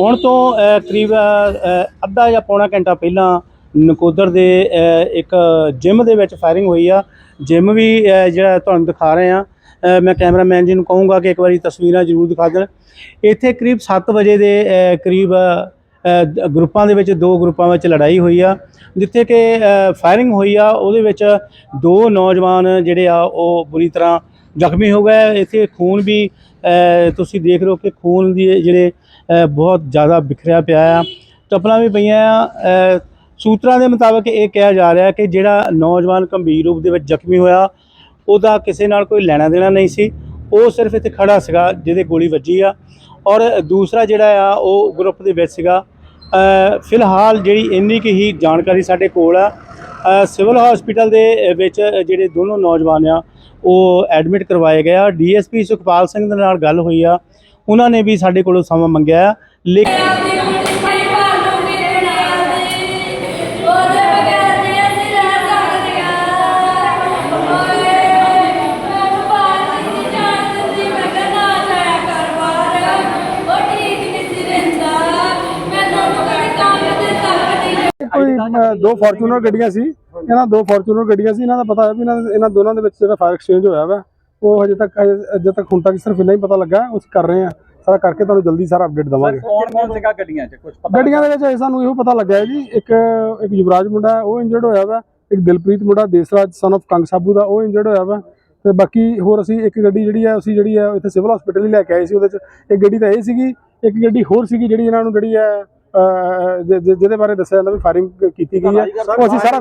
ਹੁਣ ਤੋਂ ਕਰੀਬ ਅੱਧਾ ਜਾਂ ਪੌਣਾ ਘੰਟਾ ਪਹਿਲਾਂ ਨਕੋਦਰ ਦੇ ਇੱਕ ਜਿਮ ਦੇ ਵਿੱਚ ਫਾਇਰਿੰਗ ਹੋਈ ਆ। ਜਿਮ ਵੀ ਜਿਹੜਾ ਤੁਹਾਨੂੰ ਦਿਖਾ ਰਹੇ ਆ ਮੈਂ ਕੈਮਰਾਮੈਨ ਜੀ ਨੂੰ ਕਹੂੰਗਾ ਕਿ ਇੱਕ ਵਾਰੀ ਤਸਵੀਰਾਂ ਜ਼ਰੂਰ ਦਿਖਾ ਦੇਣ। ਇੱਥੇ ਕਰੀਬ 7 ਵਜੇ ਦੇ ਕਰੀਬ ਗਰੁੱਪਾਂ ਦੇ ਵਿੱਚ, ਦੋ ਗਰੁੱਪਾਂ ਵਿੱਚ ਲੜਾਈ ਹੋਈ ਆ, ਜਿੱਥੇ ਕਿ ਫਾਇਰਿੰਗ ਹੋਈ ਆ। ਉਹਦੇ ਵਿੱਚ ਦੋ ਨੌਜਵਾਨ ਜਿਹੜੇ ਆ, ਉਹ ਬੁਰੀ ਤਰ੍ਹਾਂ ਜ਼ਖਮੀ ਹੋ ਗਏ। ਇੱਥੇ ਖੂਨ ਵੀ ਤੁਸੀਂ ਦੇਖ ਰਹੇ ਹੋ ਕਿ ਖੂਨ ਦੀ ਜਿਹੜੇ ਬਹੁਤ ਜ਼ਿਆਦਾ ਵਿਖਰਿਆ ਪਿਆ ਆ। ਚੱਪਲਾਂ ਵੀ ਪਈਆਂ ਆ। ਸੂਤਰਾਂ ਦੇ ਮੁਤਾਬਕ ਇਹ ਕਿਹਾ ਜਾ ਰਿਹਾ ਕਿ ਜਿਹੜਾ ਨੌਜਵਾਨ ਗੰਭੀਰ ਰੂਪ ਦੇ ਵਿੱਚ ਜ਼ਖਮੀ ਹੋਇਆ, ਉਹਦਾ ਕਿਸੇ ਨਾਲ ਕੋਈ ਲੈਣਾ ਦੇਣਾ ਨਹੀਂ ਸੀ। ਉਹ ਸਿਰਫ ਇੱਥੇ ਖੜਾ ਸੀਗਾ, ਜਿਹਦੇ ਗੋਲੀ ਵੱਜੀ ਆ। ਔਰ ਦੂਸਰਾ ਜਿਹੜਾ ਆ, ਉਹ ਗਰੁੱਪ ਦੇ ਵਿੱਚ ਸੀਗਾ। ਫਿਲਹਾਲ ਜਿਹੜੀ ਇੰਨੀ ਕੁ ਹੀ ਜਾਣਕਾਰੀ ਸਾਡੇ ਕੋਲ ਆ। ਸਿਵਲ ਹਸਪੀਟਲ ਦੇ ਵਿੱਚ ਜਿਹੜੇ ਦੋਨੋਂ ਨੌਜਵਾਨ ਆ ਉਹ ਐਡਮਿਟ ਕਰਵਾਏ ਗਏ ਆ। ਡੀਐਸਪੀ ਸੁਖਪਾਲ ਸਿੰਘ ਦੇ ਨਾਲ ਗੱਲ ਹੋਈ ਆ। ਉਹਨਾਂ ਨੇ ਵੀ ਸਾਡੇ ਕੋਲੋਂ ਸਮਾਂ ਮੰਗਿਆ ਲੇਕਿਨ ਕੋਈ ਦੋ ਫੋਰਚੂਨਰ ਗੱਡੀਆਂ ਸੀ। ਇਹਨਾਂ ਦੋ ਫੋਰਚੂਨਰ ਗੱਡੀਆਂ ਸੀ ਇਹਨਾਂ ਦਾ ਪਤਾ ਹੈ ਵੀ ਇਹਨਾਂ ਦੇ- ਇਹਨਾਂ ਦੋਨਾਂ ਦੇ ਵਿੱਚ ਜਿਹੜਾ ਫਾਇਰ ਐਕਸਚੇਂਜ ਹੋਇਆ ਵਾ ਉਹ ਹਜੇ ਤੱਕ ਅਜੇ ਤੱਕ ਹੁਣ ਤੱਕ ਸਿਰਫ ਇੰਨਾ ਹੀ ਪਤਾ ਲੱਗਾ ਉਸ ਕਰ ਰਹੇ ਆ ਸਾਰਾ ਕਰਕੇ ਤੁਹਾਨੂੰ ਜਲਦੀ ਸਾਰਾ ਅਪਡੇਟ ਦਵਾਂਗੇ। ਕੌਣ ਕੌਣ ਸੀਗਾ ਗੱਡੀਆਂ 'ਚ? ਕੁਝ ਪਤਾ ਗੱਡੀਆਂ ਦੇ ਵਿੱਚ ਸਾਨੂੰ ਇਹੋ ਪਤਾ ਲੱਗਾ ਹੈ ਜੀ ਇੱਕ ਇੱਕ ਯੁਵਰਾਜ ਮੁੰਡਾ ਉਹ ਇੰਜਰਡ ਹੋਇਆ ਵਾ ਇੱਕ ਦਿਲਪ੍ਰੀਤ ਮੁੰਡਾ ਦੇਸਰਾਜ ਸਨ of ਕੰਗ ਸਾਬੂ ਦਾ ਉਹ ਇੰਜਰਡ ਹੋਇਆ ਵਾ। ਤੇ ਬਾਕੀ ਹੋਰ ਅਸੀਂ ਇੱਕ ਗੱਡੀ ਜਿਹੜੀ ਹੈ ਅਸੀਂ ਜਿਹੜੀ ਹੈ ਇੱਥੇ ਸਿਵਲ ਹਸਪੀਟਲ ਹੀ ਲੈ ਕੇ ਆਏ ਸੀ ਉਹਦੇ ਚ ਇੱਕ ਗੱਡੀ ਤਾਂ ਇਹ ਸੀਗੀ ਇੱਕ ਗੱਡੀ ਹੋਰ ਸੀਗੀ ਜਿਹੜੀ ਇਹਨਾਂ ਨੂੰ ਜਿਹੜੀ ਹੈ ਜਿਹਦੇ ਬਾਰੇ ਦੱਸਿਆ ਜਾਂਦਾ ਵੀ ਫਾਇਰਿੰਗ ਕੀਤੀ ਗਈ ਹੈ। ਉਹ ਅਸੀਂ ਸਾਰਾ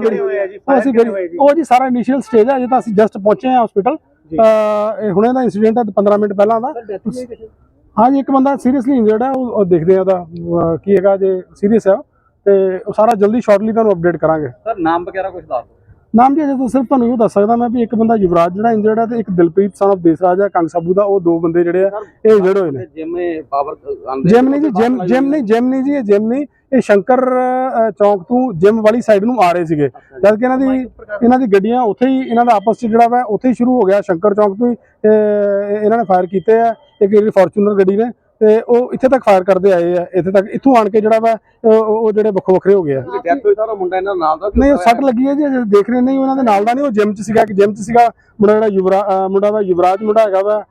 ਅਸੀਂ ਉਹ ਜੀ ਸਾਰਾ ਇਨੀਸ਼ੀਅਲ ਸਟੇਜ ਹੈ ਅਜੇ ਤਾਂ ਅਸੀਂ ਜਸਟ ਪਹੁੰਚੇ ਹਾਂ ਹਸਪੀਟਲ ਇਹ ਹੁਣੇ ਦਾ ਇਨਸੀਡੈਂਟ ਹੈ 15 ਮਿੰਟ ਪਹਿਲਾਂ ਦਾ। ਹਾਂ ਜੀ ਇੱਕ ਬੰਦਾ ਸੀਰੀਅਸਲੀ ਇੰਜਰਡ ਹੈ ਉਹ ਦੇਖਦੇ ਆ ਉਹਦਾ ਕੀ ਹੈਗਾ ਜੇ ਸੀਰੀਅਸ ਹੈ ਤੇ ਉਹ ਸਾਰਾ ਜਲਦੀ ਸ਼ਾਰਟਲੀ ਤੁਹਾਨੂੰ ਅਪਡੇਟ ਕਰਾਂਗੇ। ਸਰ ਨਾਮ ਵਗੈਰਾ ਕੁਝ ਦੱਸ ਦਿਓ। ਨਾਮ ਜੀ ਅਜੇ ਤਾਂ ਸਿਰਫ ਤੁਹਾਨੂੰ ਇਹ ਦੱਸ ਸਕਦਾ ਮੈਂ ਵੀ ਇੱਕ ਬੰਦਾ ਯੁਵਰਾਜ ਜਿਹੜਾ ਇੰਜਰਡ ਹੈ ਤੇ ਇੱਕ ਦਿਲਪ੍ਰੀਤ ਸਨ ਦੇਸਰਾਜ ਹੈ ਕੰਗ ਸਾਬੂ ਦਾ ਉਹ ਦੋ ਬੰਦੇ ਜਿਹੜੇ ਆ ਇਹ ਇੰਜਰਡ ਹੋਏ ਨੇ। ਜਿਵੇਂ ਪਾਵਰ ਜਿਮ ਨਹੀਂ ਜੀ ਜਿਮ ਜਿਮ ਨਹੀਂ ਜਿਮ ਨਹੀਂ ਜੀ ਇਹ ਜਿਮ ਨਹੀਂ ਇਹ ਸ਼ੰਕਰ ਚੌਂਕ ਤੋਂ ਜਿਮ ਵਾਲੀ ਸਾਈਡ ਨੂੰ ਆ ਰਹੇ ਸੀਗੇ। ਜਦ ਕਿ ਇਹਨਾਂ ਦੀ ਇਹਨਾਂ ਦੀ ਗੱਡੀਆਂ ਉੱਥੇ ਹੀ ਇਹਨਾਂ ਦਾ ਆਪਸ ਚ ਜਿਹੜਾ ਵਾ ਉੱਥੇ ਹੀ ਸ਼ੁਰੂ ਹੋ ਗਿਆ ਸ਼ੰਕਰ ਚੌਂਕ ਤੋਂ ਹੀ ਇਹਨਾਂ ਨੇ ਫਾਇਰ ਕੀਤੇ ਆ। ਇੱਕ ਜਿਹੜੀ ਫੋਰਚੂਨਰ ਗੱਡੀ ਨੇ ਤੇ ਉਹ ਇੱਥੇ ਤੱਕ ਫਾਇਰ ਕਰਦੇ ਆਏ ਆ ਇੱਥੇ ਤੱਕ ਇੱਥੋਂ ਆਣ ਕੇ ਜਿਹੜਾ ਵਾ ਉਹ ਉਹ ਜਿਹੜੇ ਵੱਖੋ ਵੱਖਰੇ ਹੋ ਗਏ ਆ। ਡੈਥ ਹੋਈ ਸਾਰਾ ਮੁੰਡਾ ਇਹਨਾਂ ਨਾਲ ਦਾ ਨਹੀਂ ਉਹ ਸੱਟ ਲੱਗੀ ਹੈ ਜੀ ਅਜੇ ਦੇਖ ਰਹੇ ਨਹੀਂ ਉਹਨਾਂ ਦੇ ਨਾਲ ਦਾ ਨਹੀਂ ਉਹ ਜਿਮ ਚ ਸੀਗਾ ਕਿ ਜਿਮ ਚ ਸੀਗਾ ਮੁੰਡਾ ਜਿਹੜਾ ਯੁਵਰਾ ਮੁੰਡਾ ਵਾ ਯੁਵਰਾਜ ਮੁੰਡਾ ਹੈਗਾ ਵਾ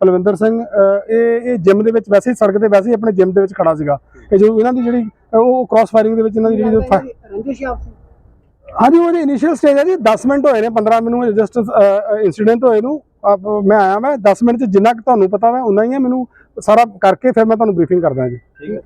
ਪਲਵਿੰਦਰ ਸਿੰਘ ਇਹ ਇਹ ਜਿਮ ਦੇ ਵਿੱਚ ਵੈਸੇ ਹੀ ਸੜਕ ਤੇ ਵੈਸੇ ਹੀ ਆਪਣੇ ਜਿਮ ਦੇ ਵਿੱਚ ਖੜਾ ਸੀਗਾ। ਇਹ ਜੋ ਇਹਨਾਂ ਦੀ ਜਿਹੜੀ ਉਹ ਕ੍ਰਾਸ ਫਾਇਰਿੰਗ ਦੇ ਵਿੱਚ ਇਹਨਾਂ ਦੀ ਜਿਹੜੀ ਜੋ ਫਾ- ਹਾਂਜੀ ਉਹਦੇ ਇਨੀਸ਼ੀਅਲ ਸਟੇਜ ਹੈ ਜੀ 10 ਮਿੰਟ ਹੋਏ ਨੇ 15 ਮੈਨੂੰ ਜਸਟ ਇਨਸੀਡੈਂਟ ਹੋਏ ਨੂੰ। ਮੈਂ ਆਇਆ ਮੈਂ 10 ਮਿੰਟ ਚ ਜਿੰਨਾ ਕੁ ਤੁਹਾਨੂੰ ਪਤਾ ਵਾ, ਉਨਾ ਹੀ ਹੈ ਮੈਨੂੰ, ਸਾਰਾ ਕਰਕੇ ਫਿਰ ਮੈਂ ਤੁਹਾਨੂੰ ਬਰੀਫਿੰਗ ਕਰਦਾ ਜੀ। ਠੀਕ ਹੈ